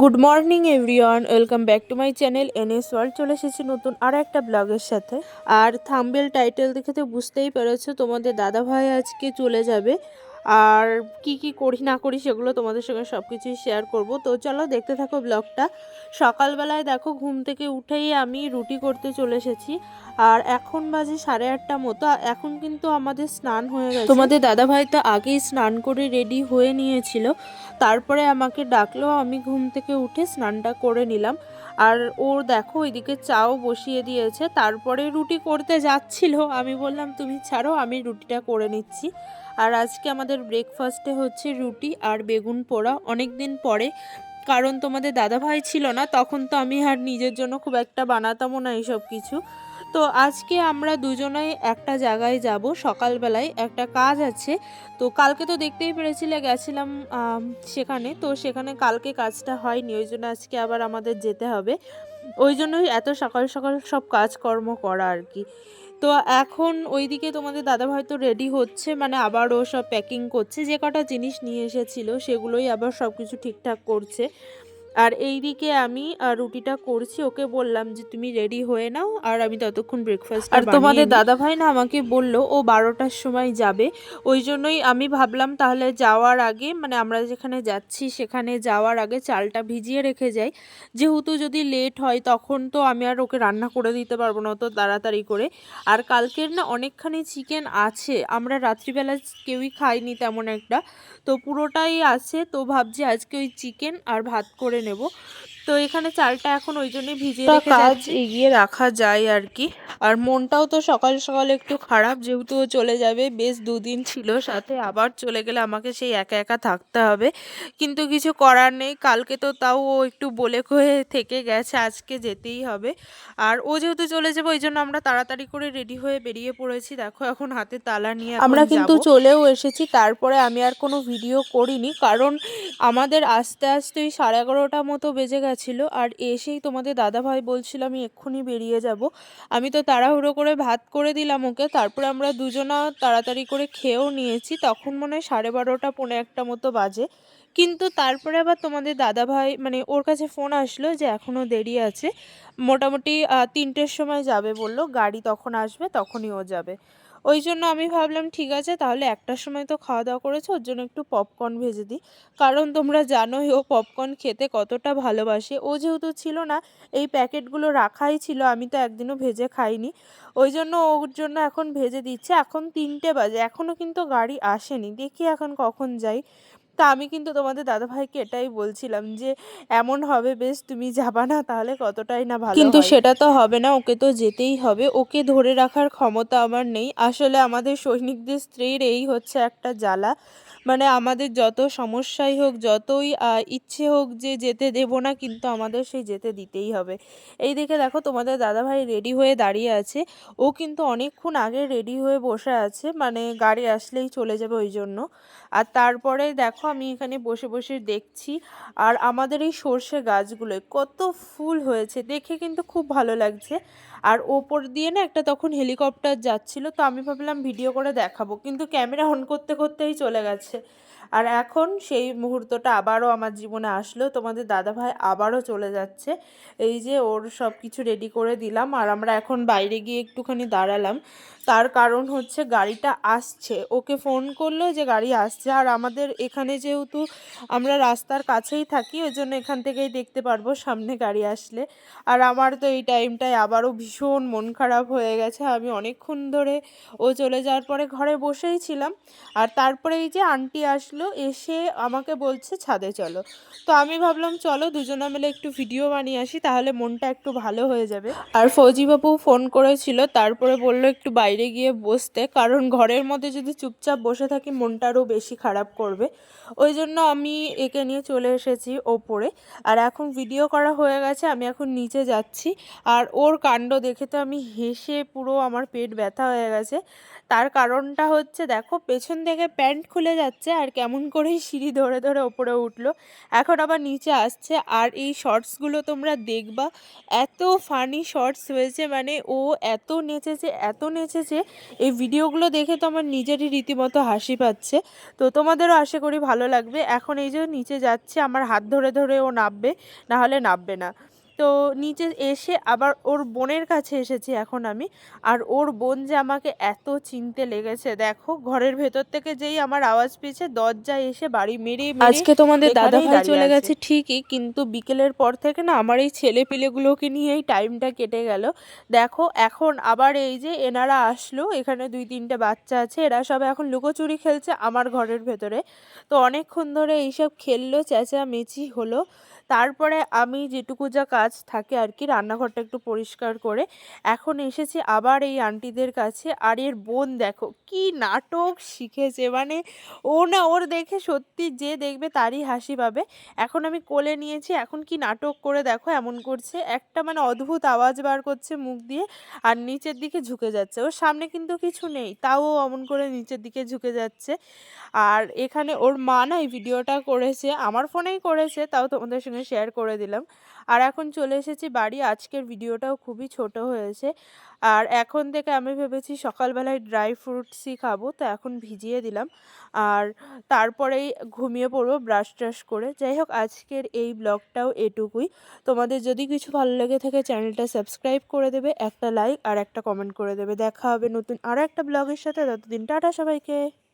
Good morning everyone welcome back to my channel N S world চলে এসেছি নতুন আর একটা ব্লগের সাথে। আর থাম্বেল টাইটেল দেখে তো বুঝতেই পেরেছ, তোমাদের দাদা ভাই আজকে চলে যাবে। আর কি কি করি না করি সেগুলো তোমাদের সঙ্গে সব কিছুই শেয়ার করব। তো চলো দেখতে থাকো ব্লগটা সকালবেলায় দেখো ঘুম থেকে উঠেই আমি রুটি করতে চলে এসেছি। আর এখন বাজে সাড়ে আটটা মতো। এখন কিন্তু আমাদের স্নান হয়ে গেছে। তোমাদের দাদা ভাই তো আগেই স্নান করে রেডি হয়ে নিয়েছিল। তারপরে আমাকে ডাকলো, আমি ঘুম থেকে উঠে স্নানটা করে নিলাম। আর ওর দেখো ওইদিকে চাও বসিয়ে দিয়েছে, তারপরে রুটি করতে যাচ্ছিল। আমি বললাম, তুমি ছাড়ো, আমি রুটিটা করে নিচ্ছি। আর আজকে আমাদের ব্রেকফাস্টে হচ্ছে রুটি আর বেগুন পোড়া। অনেক দিন পরে, কারণ তোমাদের দাদাভাই ছিল না, তখন তো আমি আর নিজের জন্য খুব একটা বানাতামও না এইসব কিছু। তো আজকে আমরা দুজনেই একটা জায়গায় যাব, সকালবেলায় একটা কাজ আছে। তো কালকে তো দেখতেই পেরেছিলে গেছিলাম সেখানে। তো সেখানে কালকে কাজটা হয়নি, ওই জন্য আজকে আবার আমাদের যেতে হবে। ওই জন্যই এত সকাল সকাল সব কাজকর্ম করা আর কি। তো এখন ওইদিকে তোমাদের দাদা ভাই তো রেডি হচ্ছে মানে আবার ও সব প্যাকিং করছে। যে কটা জিনিস নিয়ে এসেছিল সেগুলোই আবার সব কিছু ঠিকঠাক করছে। আর এইদিকে আমি আহ, রুটিটা করছি। ওকে বললাম যে তুমি রেডি হয়ে নাও আর আমি ততক্ষণ ব্রেকফাস্ট আর তোমাদের দাদা ভাই না আমাকে বলল ও বারোটার সময় যাবে। ওই জন্যই আমি ভাবলাম তাহলে যাওয়ার আগে মানে আমরা যেখানে যাচ্ছি সেখানে যাওয়ার আগে চালটা ভিজিয়ে রেখে যাই। যেহেতু যদি লেট হয় তখন তো আমি আর ওকে রান্না করে দিতে পারব না অত তাড়াতাড়ি করে। আর কালকের না অনেকখানি চিকেন আছে আমরা রাত্রিবেলা কেউই খাইনি তেমন একটা। তো পুরোটাই আছে তো ভাবছি আজকে ওই চিকেন আর ভাত করে নেব। তো এখানে চালটা এখন ওই জন্য ভিজিয়ে রেখে কাজ এগিয়ে রাখা যায় আর কি। আর মনটাও তো সকাল সকাল একটু খারাপ যেহেতু ও চলে যাবে বেশ দুদিন ছিল সাথে আবার চলে গেলে আমাকে সেই একা একা থাকতে হবে। কিন্তু কিছু করার নেই কালকে তো তাও ও একটু বলে কয়ে থেকে গেছে আজকে যেতেই হবে। আর ও যেহেতু চলে যাবে ওই জন্য আমরা তাড়াতাড়ি করে রেডি হয়ে বেরিয়ে পড়েছি। দেখো এখন হাতে তালা নিয়ে আমরা কিন্তু চলেও এসেছি তারপরে আমি আর কোনো ভিডিও করিনি কারণ আমাদের আস্তে আস্তে ওই সাড়ে এগারোটা মতো বেজে গেছিল আর এসেই তোমাদের দাদাভাই বলছিল, আমি এক্ষুনি বেরিয়ে যাব। আমি তো তাড়াহুড়ো করে ভাত করে দিলাম ওকে, তারপরে আমরা দুজনা তাড়াতাড়ি করে খেয়েও নিয়েছি। তখন মনে হয় সাড়ে বারোটা, পৌনে একটা মতো বাজে। কিন্তু তারপরে আবার তোমাদের দাদাভাই মানে ওর কাছে ফোন আসলো যে এখনও দেরি আছে। মোটামুটি তিনটের সময় যাবে বলল। গাড়ি তখন আসবে, তখনই ও যাবে। ওই জন্য আমি ভাবলাম, ঠিক আছে, তাহলে একটার সময় তো খাওয়া দাওয়া করেছ, ওর জন্য একটু পপকর্ন ভেজে দিই। কারণ তোমরা জানোই, ও পপকর্ন খেতে কতটা ভালোবাসে। ও যেহেতু ছিল না, এই প্যাকেটগুলো রাখাই ছিল, আমি তো একদিনও ভেজে খাইনি। ওই জন্য ওর জন্য এখন ভেজে দিচ্ছে। এখন তিনটে বাজে এখনও কিন্তু গাড়ি আসেনি। দেখি এখন কখন যাই। তা আমি কিন্তু তোমাদের দাদাভাইকে এটাই বলছিলাম যে এমন হবে বেশ তুমি যাবা না তাহলে কতটাই না ভালো কিন্তু সেটা তো হবে না ওকে তো যেতেই হবে ওকে ধরে রাখার ক্ষমতা আমার নেই। আসলে আমাদের সৈনিকদের স্ত্রীর এই হচ্ছে একটা জ্বালা। মানে আমাদের যত সমস্যাই হোক, যতই ইচ্ছে হোক যে যেতে দেব না, কিন্তু আমাদের সেই যেতে দিতেই হবে। এই দেখে দেখো তোমাদের দাদাভাই রেডি হয়ে দাঁড়িয়ে আছে। ও কিন্তু অনেকক্ষণ আগে রেডি হয়ে বসে আছে মানে গাড়ি আসলেই চলে যাবে ওই জন্য। আর তারপরে দেখো আমি এখানে বসে বসে দেখছি, আর আমাদের এই সর্ষে গাছগুলোয় কত ফুল হয়েছে, দেখে কিন্তু খুব ভালো লাগছে। আর ওপর দিয়ে না একটা তখন হেলিকপ্টার যাচ্ছিল, তো আমি ভাবলাম ভিডিও করে দেখাবো, কিন্তু ক্যামেরা অন করতে করতেই চলে গেছে। işte আর এখন সেই মুহূর্তটা আবারও আমার জীবনে আসলো। তোমাদের দাদাভাই আবারও চলে যাচ্ছে। এই যে ওর সব কিছু রেডি করে দিলাম আর আমরা এখন বাইরে গিয়ে একটুখানি দাঁড়ালাম। তার কারণ হচ্ছে গাড়িটা আসছে। ওকে ফোন করল যে গাড়ি আসছে। আর আমাদের এখানে যেহেতু আমরা রাস্তার কাছেই থাকি, ওই জন্য এখান থেকেই দেখতে পারব সামনে গাড়ি আসলে। আর আমার তো এই টাইমটায় আবারও ভীষণ মন খারাপ হয়ে গেছে। আমি অনেকক্ষণ ধরে ও চলে যাওয়ার পরে ঘরে বসেই ছিলাম। আর তারপরে এই যে আন্টি আসলো এসে আমাকে বলছে, ছাদে চলো। তো আমি ভাবলাম, চলো, দুজনা মিলে একটু ভিডিও বানিয়ে আসি, তাহলে মনটা একটু ভালো হয়ে যাবে। আর ফৌজিবাবু ফোন করেছিল, তারপরে বলল, একটু বাইরে গিয়ে বসতে। কারণ ঘরের মধ্যে যদি চুপচাপ বসে থাকি, মনটা আরও বেশি খারাপ করবে। ওই জন্য আমি একে নিয়ে চলে এসেছি ওপরে। আর এখন ভিডিও করা হয়ে গেছে, আমি এখন নিচে যাচ্ছি। আর ওর কাণ্ড দেখে তো আমি হেসে পুরো আমার পেট ব্যথা হয়ে গেছে। তার কারণটা হচ্ছে, দেখো, পেছন থেকে প্যান্ট খুলে যাচ্ছে, আর কেমন করেই সিঁড়ি ধরে ধরে ওপরে উঠল। এখন আবার নিচে আসছে। আর এই শর্টসগুলো তোমরা দেখবা, এত ফানি শর্টস হয়েছে। মানে ও এত নেচেছে এত নেচেছে। এই ভিডিওগুলো দেখে তো আমার নিজেরই রীতিমতো হাসি পাচ্ছে। তো তোমাদেরও আশা করি ভালো লাগবে। এখন এই যে নিচে যাচ্ছে, আমার হাত ধরে ধরে ও নামবে না হলে নামবে না। তো নিচে এসে আবার ওর বোনের কাছে এসেছি এখন আমি। আর ওর বোন যে আমাকে এত চিনতে লেগেছে দেখো ঘরের ভেতর থেকে যেই আমার আওয়াজ পেয়েছে দরজায় এসে বাড়ি মেরে আজকে তোমাদের দাদা ভাই চলে গেছে ঠিকই কিন্তু বিকেলের পর থেকে না আমার এই ছেলে পেলেগুলোকে নিয়েই টাইমটা কেটে গেল। দেখো এখন আবার এই যে এনারা আসলো এখানে দুই তিনটে বাচ্চা আছে এরা সব এখন লুকোচুরি খেলছে আমার ঘরের ভেতরে। তো অনেকক্ষণ ধরে এইসব খেললো চেঁচামেচি হলো। তারপরে আমি যেটুকু যা কাজ থাকে আর কি, রান্নাঘরটা একটু পরিষ্কার করে এখন এসেছি আবার এই আন্টিদের কাছে। আর এর বোন দেখো, কি নাটক শিখেছে মানে ও না, ওর দেখে সত্যি যে দেখবে তারই হাসি পাবে। এখন আমি কোলে নিয়েছি, এখন কি নাটক করে দেখো, এমন করছে। একটা মানে অদ্ভুত আওয়াজ বার করছে মুখ দিয়ে আর নিচের দিকে ঝুঁকে যাচ্ছে। ওর সামনে কিন্তু কিছু নেই, তাও অমন করে নিচের দিকে ঝুঁকে যাচ্ছে। আর এখানে ওর মা না এই ভিডিওটা করেছে, আমার ফোনেই করেছে, তাও তোমাদের সঙ্গে শেয়ার করে দিলাম। আর এখন চলে এসেছি বাড়ি। আজকের ভিডিওটাও খুবই ছোট হয়েছে। আর এখন থেকে আমি ভেবেছি সকালবেলায় ড্রাই ফ্রুটসই খাব, তো এখন ভিজিয়ে দিলাম। আর তারপরেই ঘুমিয়ে পড়ব ব্রাশ ট্রাশ করে। যাই হোক, আজকের এই ব্লগটাও এটুকুই। তোমাদের যদি কিছু ভালো লেগে থাকে চ্যানেলটা সাবস্ক্রাইব করে দেবে, একটা লাইক আর একটা কমেন্ট করে দেবে। দেখা হবে নতুন আরও একটা ব্লগের সাথে। ততদিন টাটা সবাইকে।